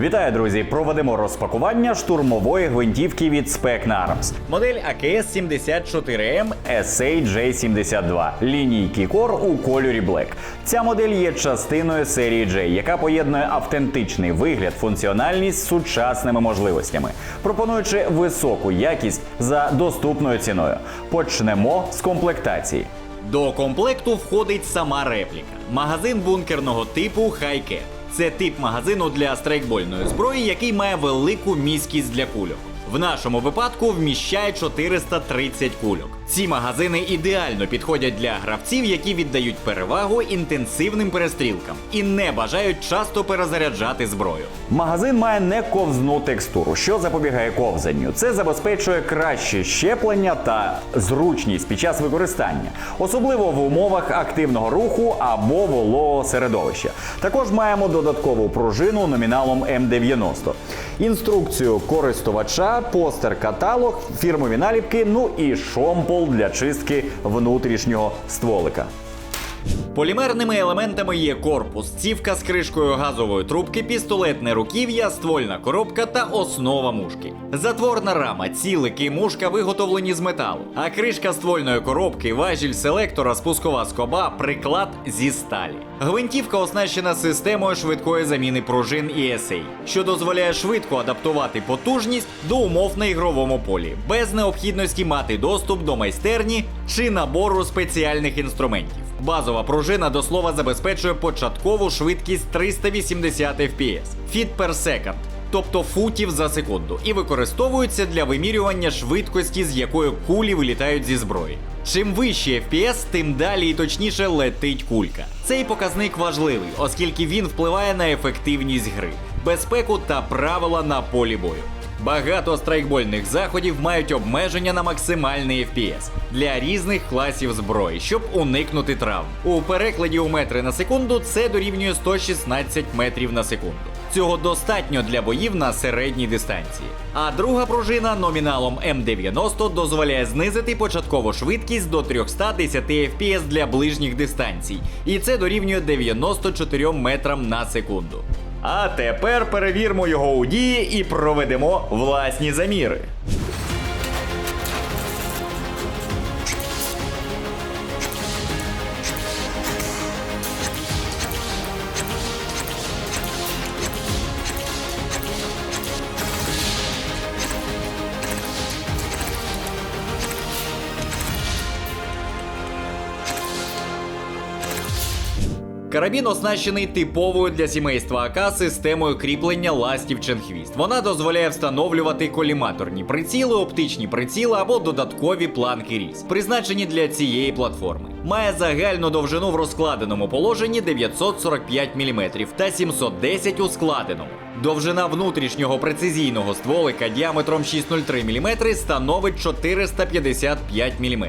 Вітаю, друзі! Проведемо розпакування штурмової гвинтівки від Spec Arms. Модель AKS 74M SAJ72 лінійки Core у кольорі Black. Ця модель є частиною серії J, яка поєднує автентичний вигляд, функціональність з сучасними можливостями, пропонуючи високу якість за доступною ціною. Почнемо з комплектації. До комплекту входить сама репліка. Магазин бункерного типу Hi-Cap. Це тип магазину для страйкбольної зброї, який має велику міськість для кульок. В нашому випадку вміщає 430 кульок. Ці магазини ідеально підходять для гравців, які віддають перевагу інтенсивним перестрілкам і не бажають часто перезаряджати зброю. Магазин має не ковзну текстуру, що запобігає ковзанню. Це забезпечує краще щеплення та зручність під час використання, особливо в умовах активного руху або вологого середовища. Також маємо додаткову пружину номіналом М90, інструкцію користувача, постер-каталог, фірмові наліпки, ну і шомпол для чистки внутрішнього стволика. Полімерними елементами є корпус, цівка з кришкою газової трубки, пістолетне руків'я, ствольна коробка та основа мушки. Затворна рама, цілик і мушка виготовлені з металу, а кришка ствольної коробки, важіль селектора, спускова скоба, приклад зі сталі. Гвинтівка оснащена системою швидкої заміни пружин ESA, що дозволяє швидко адаптувати потужність до умов на ігровому полі, без необхідності мати доступ до майстерні чи набору спеціальних інструментів. Базова пружина до слова забезпечує початкову швидкість 380 FPS, feet per second, тобто футів за секунду, і використовується для вимірювання швидкості, з якої кулі вилітають зі зброї. Чим вищий FPS, тим далі і точніше летить кулька. Цей показник важливий, оскільки він впливає на ефективність гри, безпеку та правила на полі бою. Багато страйкбольних заходів мають обмеження на максимальний FPS для різних класів зброї, щоб уникнути травм. У перекладі у метри на секунду це дорівнює 116 метрів на секунду. Цього достатньо для боїв на середній дистанції. А друга пружина номіналом М90 дозволяє знизити початкову швидкість до 310 FPS для ближніх дистанцій, і це дорівнює 94 метрам на секунду. А тепер перевіримо його у дії і проведемо власні заміри. Карабін оснащений типовою для сімейства АК системою кріплення ластів ченхвіст. Вона дозволяє встановлювати коліматорні приціли, оптичні приціли або додаткові планки різ, призначені для цієї платформи. Має загальну довжину в розкладеному положенні 945 мм та 710 у складеному. Довжина внутрішнього прецизійного стволика діаметром 603 мм становить 455 мм.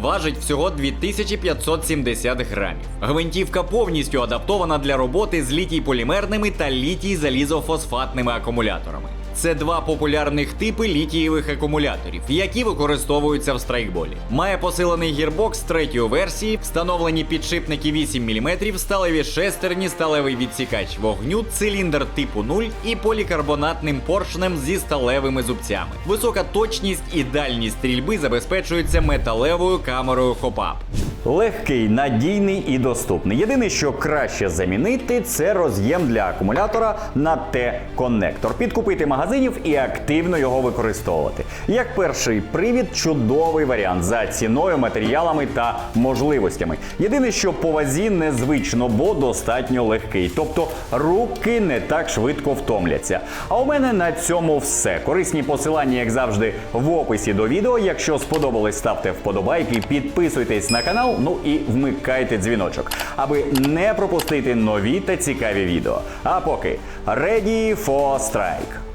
Важить всього 2570 грамів. Гвинтівка повністю адаптована для роботи з літій-полімерними та літій-залізофосфатними акумуляторами. Це два популярних типи літієвих акумуляторів, які використовуються в страйкболі. Має посилений гірбокс третьої версії, встановлені підшипники 8 мм, сталеві шестерні, сталевий відсікач вогню, циліндр типу 0 і полікарбонатним поршнем зі сталевими зубцями. Висока точність і дальність стрільби забезпечуються металевою камерою хопап. Легкий, надійний і доступний. Єдине, що краще замінити, це роз'єм для акумулятора на Т-коннектор. Підкупити магазинів і активно його використовувати. Як перший привід, чудовий варіант за ціною, матеріалами та можливостями. Єдине, що по вазі незвично, бо достатньо легкий. Тобто руки не так швидко втомляться. А у мене на цьому все. Корисні посилання, як завжди, в описі до відео. Якщо сподобалось, ставте вподобайки, підписуйтесь на канал, ну і вмикайте дзвіночок, аби не пропустити нові та цікаві відео. А поки ready for strike!